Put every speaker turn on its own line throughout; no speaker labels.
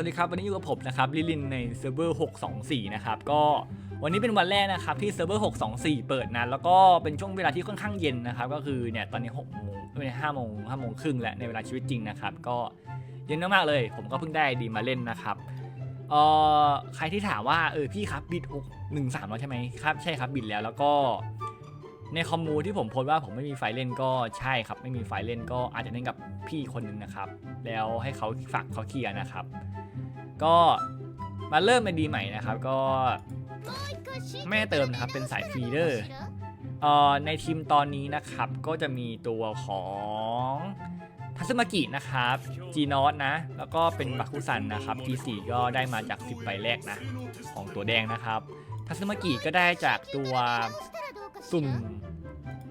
วัสดีครับ วันนี้อยู่กับผมนะครับลิลินในเซิร์ฟเวอร์ 624 นะครับ ก็วันนี้เป็นวันแรกนะครับที่เซิร์ฟเวอร์ 624 เปิดนะ แล้วก็เป็นช่วงเวลาที่ค่อนข้างเย็นนะครับ ก็คือเนี่ยตอนนี้6โมงไม่ใช่5โมง5โมงครึ่งแล้วในเวลาชีวิตจริงนะครับ ก็เย็นมากๆเลย ผมก็เพิ่งได้ดีมาเล่นนะครับเอ่อใครที่ถามว่าเออพี่ครับบิด613แล้วใช่ไหมครับใช่ครับบิดแล้วแล้วก็ในคอมมูที่ผมโพสต์ว่าผมไม่มีไฟเล่นก็ใช่ครับ ไม่มีไฟเล่นก็อาจจะเล่นกับพี่คนหนึ่งนะครับ แล้วให้เขาฝากเขาเคลียร์นะครับ ก็มาเริ่มเป็นดีใหม่นะครับ ก็
แม่เติมนะครับเป็นสายฟรีเดอร์
อ่อในทีมตอนนี้นะครับก็จะมีตัวของทัซึมากินะครับจีนอสนะ แล้วก็เป็นบักคุซันนะครับ G4 ก็ได้มาจาก 10ใบแรกนะ ของตัวแดงนะครับทัซึมากิก็ได้จากตัวสุ่ม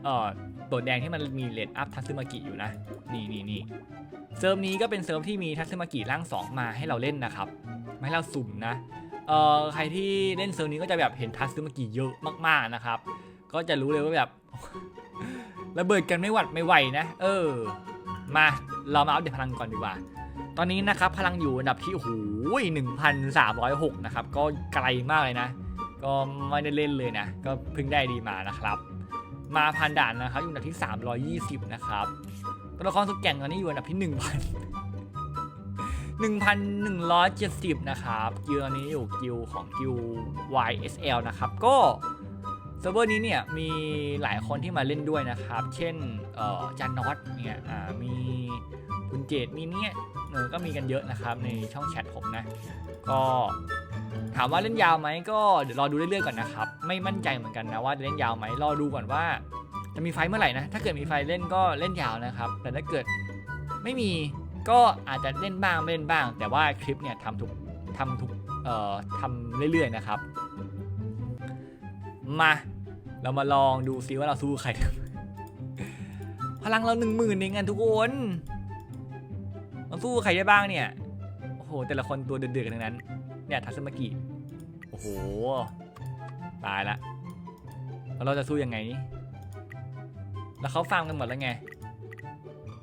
เอ่อ ตัวแดงที่มันมีเลดอัพทัซึมากิอยู่นะ นี่นี่นี่เซิร์ฟนี้ก็เป็นเซิร์ฟที่มีทัซึมากิร่าง 2 มาให้เราเล่นนะครับมาให้เราสุ่มนะเอ่อใครที่เล่นเซิร์ฟนี้ก็จะแบบเห็นทัซึมากิเยอะมากๆนะครับ ก็จะรู้เลยว่าแบบระเบิดกันไม่หวัดไม่ไหวนะ เออ มาเรามาอัปเดตพลังก่อนดีกว่า ตอนนี้นะครับพลังอยู่อันดับที่โอ้โห1,306นะครับ ก็ไกลมากเลยนะ ก็ไม่ได้เล่นเลยนะ ก็เพิ่งได้ดีมานะครับ มาพันด่านนะครับ อยู่อันดับที่ 320 นะครับตัวละครสุดแก่งตอนนี้อยู่อันดับที่ 1,000 1,170 นะครับกิลตอนนี้อยู่กิลของกิล YSL นะครับ ก็เซิร์ฟเวอร์นี้เนี่ยมีหลายคนที่มาเล่นด้วยนะครับ เช่นจันนอตเนี่ยมีคุณเจดมีเนี่ยก็มีกันเยอะนะครับในช่องแชทผมนะ ก็ ถามว่าเล่นยาวไหมก็เดี๋ยวรอดูเรื่อยๆก่อนนะครับ ไม่มั่นใจเหมือนกันนะว่าจะเล่นยาวไหมรอดูก่อนว่า จะมีไฟเมื่อไหร่นะ ถ้าเกิดมีไฟเล่นก็เล่นยาวนะครับ แต่ถ้าเกิดไม่มีก็อาจจะเล่นบ้างไม่เล่นบ้าง แต่ว่าคลิปเนี่ยทำทุกทำทุกเอ่อทำเรื่อยๆนะครับ มา เรามาลองดูซิว่าเราสู้ใครพลังเราหนึ่งหมื่นเองกันทุกคนเราสู้ใครได้บ้างเนี่ยโอ้โหแต่ละคนตัวเดือดๆกันทั้งนั้น เนี่ยทัศมากิโอ้โห ตายละแล้วเราจะสู้ยังไงนี่แล้วเขาฟาร์มกันหมดแล้วไง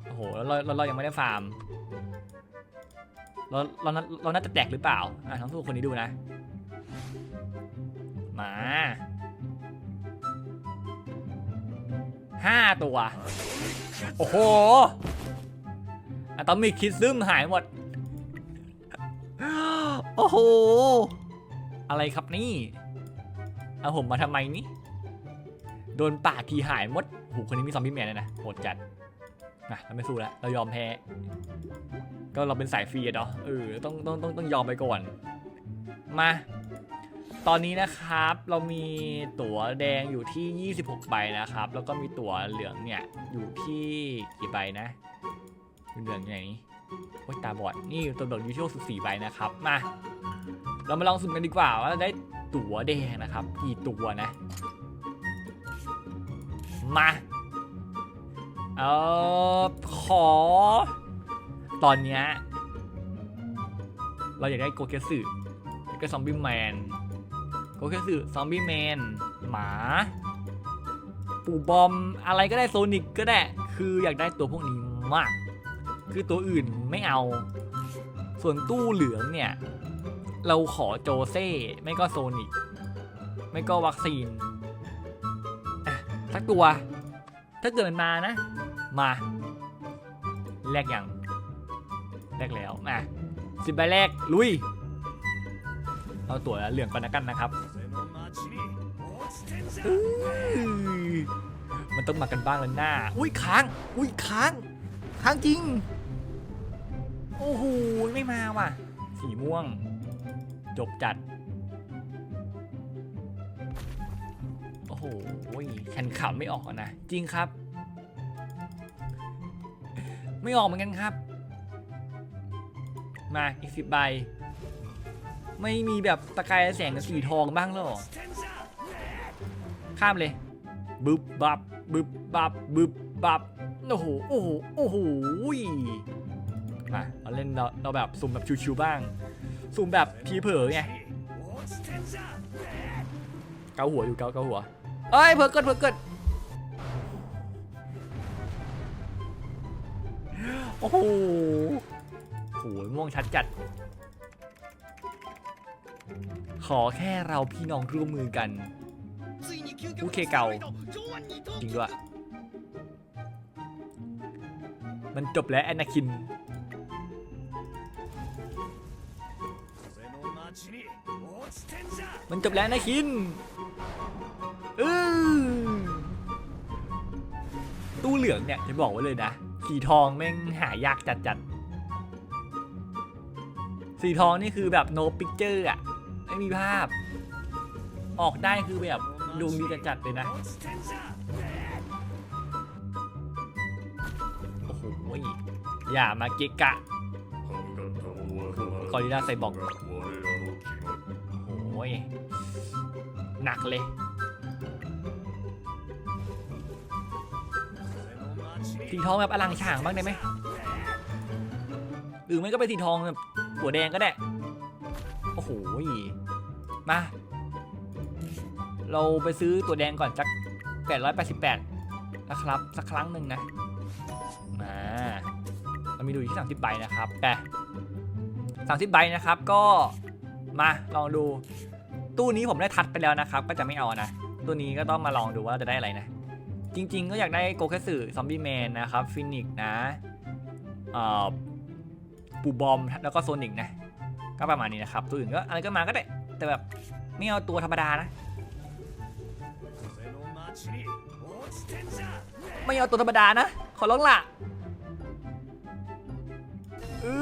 โอ้โหแล้วเราเราเรายังไม่ได้ฟาร์มเราเราเราเราน่าจะแตกหรือเปล่าอะลองสู้คนนี้ดูนะ มาห้าตัว โอ้โหอะตอมิกคิดซึมหายหมด โอ้โห อะไรครับนี่ เอาผมมาทำไมนี่ โดนป่าทีหายหมดโหคนนี้มีซอมบี้แมนเลยนะโหดจัดนะเราไม่สู้แล้วเรายอมแพ้ ก็เราเป็นสายฟรีอะเนาะเออต้องต้องต้องต้องยอมไปก่อน มา ตอนนี้นะครับเรามีตั๋วแดงอยู่ที่ 26 ใบนะครับ แล้วก็มีตั๋วเหลืองเนี่ยอยู่ที่กี่ใบนะเหลืองอยู่ไหนนี่ โอ๊ยตาบอด นี่ตัวเหลืองอยู่ที่ใบนะครับ มา เรามาลองสุ่มกันดีกว่าว่าได้ตั๋วแดงนะครับ กี่ตัวนะ มา เออขอ ตอนเนี้ยเราอยากได้โกเกสึแล้วก็ซอมบี้แมน โกเกสึซอมบี้แมน หมา ปู่บอม อะไรก็ได้โซนิกก็ได้ คืออยากได้ตัวพวกนี้มาก คือตัวอื่นไม่เอา ส่วนตู้เหลืองเนี่ย เราขอโจเซ่ไม่ก็โซนิกไม่ก็วัคซีนสักตัว ถ้าเกิดมันมานะ มาแรกอยังแรกแล้วมาสิบใบแรกลุย เอาตัวเหลืองก่อนนะกันนะครับ มันต้องมากันบ้างแล้วหน้า อุ้ยค้าง อุ้ยค้าง ค้างจริง อ้โหไม่มาว่ะ สีม่วง จบจัด โอ้โหฉันขำไม่ออกนะ จริงครับ ไม่ออกเหมือนกันครับ มาอีกสิบใบ ไม่มีแบบตะกายแสงสีทองบ้างหรอ ข้ามเลยบึบบับบึบบับบึบบับโอ้โห โอ้โห โอ้โห มาเราเล่นเราเราแบบสุ่มแบบชิวๆบ้าง สุ่มแบบทีเผลอไงเกาหัวอยู่เกาเกาหัวเอ้ยเพิ่งเกิดเพิ่งเกิดโอ้โหโหม่วงชัดจัด ขอแค่เราพี่น้องร่วมมือกัน
โอเคเก่า
จริงด้วย มันจบแล้วแอนนาคิน มันจบแล้วนนาคินเออตู้เหลืองเนี่ยจะบอกไว้เลยนะ สีทองแม่งหายากจัดจัดสีทองนี่คือแบบ no picture อะ ไม่มีภาพ ออกได้คือแบบดวงดีจัดๆเลยนะ โอ้โหอย่ามาเกะกะ
กอริลลาไซบอร์ก
โอ้ยหนักเลยสีทองแบบอลังฉางบ้างได้ไหมหรือไม่ก็เป็นสีทองแบบหัวแดงก็ได้ โอ้โหมา เราไปซื้อตัวแดงก่อนสัก888 นะครับ สักครั้งหนึ่งนะ มาเรามีดูอยู่ที่ 30 ใบนะครับแต่30 ใบนะครับก็ มาลองดู ตู้นี้ผมได้ทัดไปแล้วนะครับ ก็จะไม่เอานะตู้นี้ก็ต้องมาลองดูว่าเราจะได้อะไรนะ จริง ๆ ก็อยากได้โกเคสึซอมบี้แมนนะครับฟินิกนะปูบอมแล้วก็โซนิกนะ ก็ประมาณนี้นะครับ ตัวอื่นก็อะไรก็มาก็ได้ แต่แบบไม่เอาตัวธรรมดานะ ไม่เอาตัวธรรมดานะ ขอร้องล่ะอื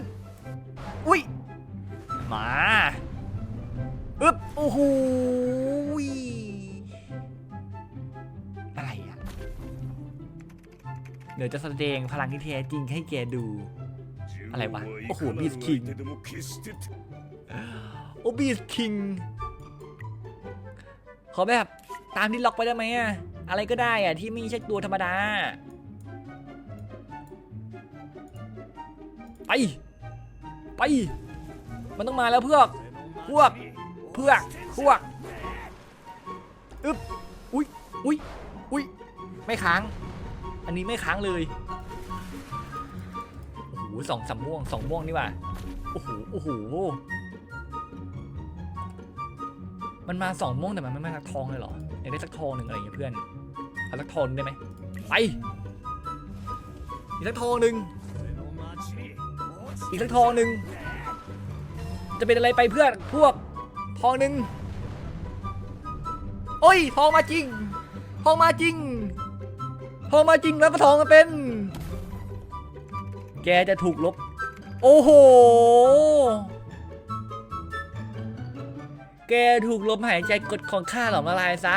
ดอุ้ย มาอึ๊บโอ้โหอะไรอะเดี๋ยวจะแสดงพลังที่แท้จริงให้แกดู
อะไรวะ
โอ้
โห
บีสคิงโอ้บีสคิงขอแบบตามที่ล็อกไปได้ไหมอะอะไรก็ได้อะที่ไม่ใช่ตัวธรรมดา ไป ไป มันต้องมาแล้วเพื่อกพวกเพื่อกพวกอึ๊บอุ้ยอุ้ยอุ้ยไม่ค้าง อันนี้ไม่ค้างเลยโอ้โหสองสามม่วงสองม่วงนี่ว่าโอ้โหโอ้โหมันมาสองม่วงแต่มันไม่มาสักทองเลยเหรออยากได้สักทองหนึ่งอะไรอย่างเงี้ยเพื่อนเอาสักทองได้ไหมไปอีกสักทองหนึ่งอีกสักทองหนึ่ง จะเป็นอะไรไปเพื่อนพวกทองหนึ่งโอ้ยทองมาจริงทองมาจริงทองมาจริงแล้วก็ทองมาเป็น แกจะถูกลบ โอ้โห แกถูกลมหายใจกดของข้าหลอมละลายซะ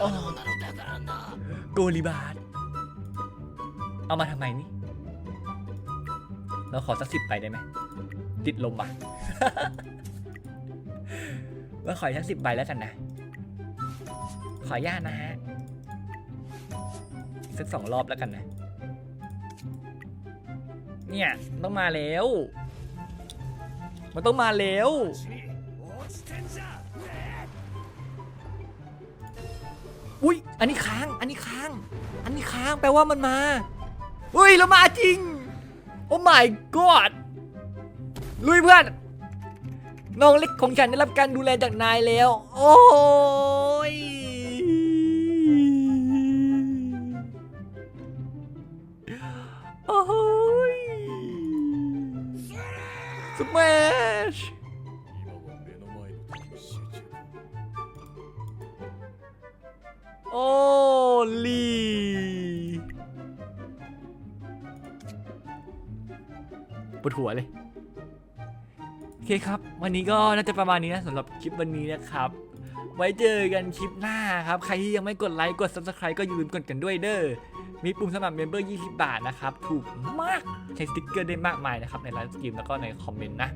โอ้
โกลิบาทเอามาทำไมนี่ เราขอสักสิบไปได้ไหมติดลมอะเราขออีกสักสิบใบแล้วกันนะ ขออนุญาตนะฮะสักสองรอบแล้วกันนะ เนี่ย ต้องมาแล้ว มันต้องมาแล้วอุ้ย อันนี้ค้าง อันนี้ค้าง อันนี้ค้าง แปลว่ามันมาอุ้ยแล้วมาจริง โอ้ my god ลุยเพื่อน น้องเล็กของฉันได้รับการดูแลจากนายแล้ว โอ้ยโอ้ยสแมชโอ้ลี ปวดหัวเลย โอเคครับ วันนี้ก็น่าจะประมาณนี้นะสำหรับคลิปวันนี้นะครับ ไว้เจอกันคลิปหน้าครับ ใครที่ยังไม่กดไลค์กด subscribe ก็อย่าลืมกดกันด้วยเด้อ มีปุ่มสมัครเมมเบอร์ 20 บาทนะครับ ถูกมาก ใช้สติ๊กเกอร์ได้มากมายนะครับ ในไลฟ์สตรีมแล้วก็ในคอมเมนต์นะ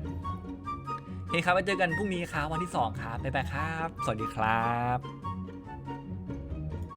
โอเคครับไว้เจอกันพรุ่งนี้ครับวันที่ 2 ครับบ๊ายบายครับ สวัสดีครับ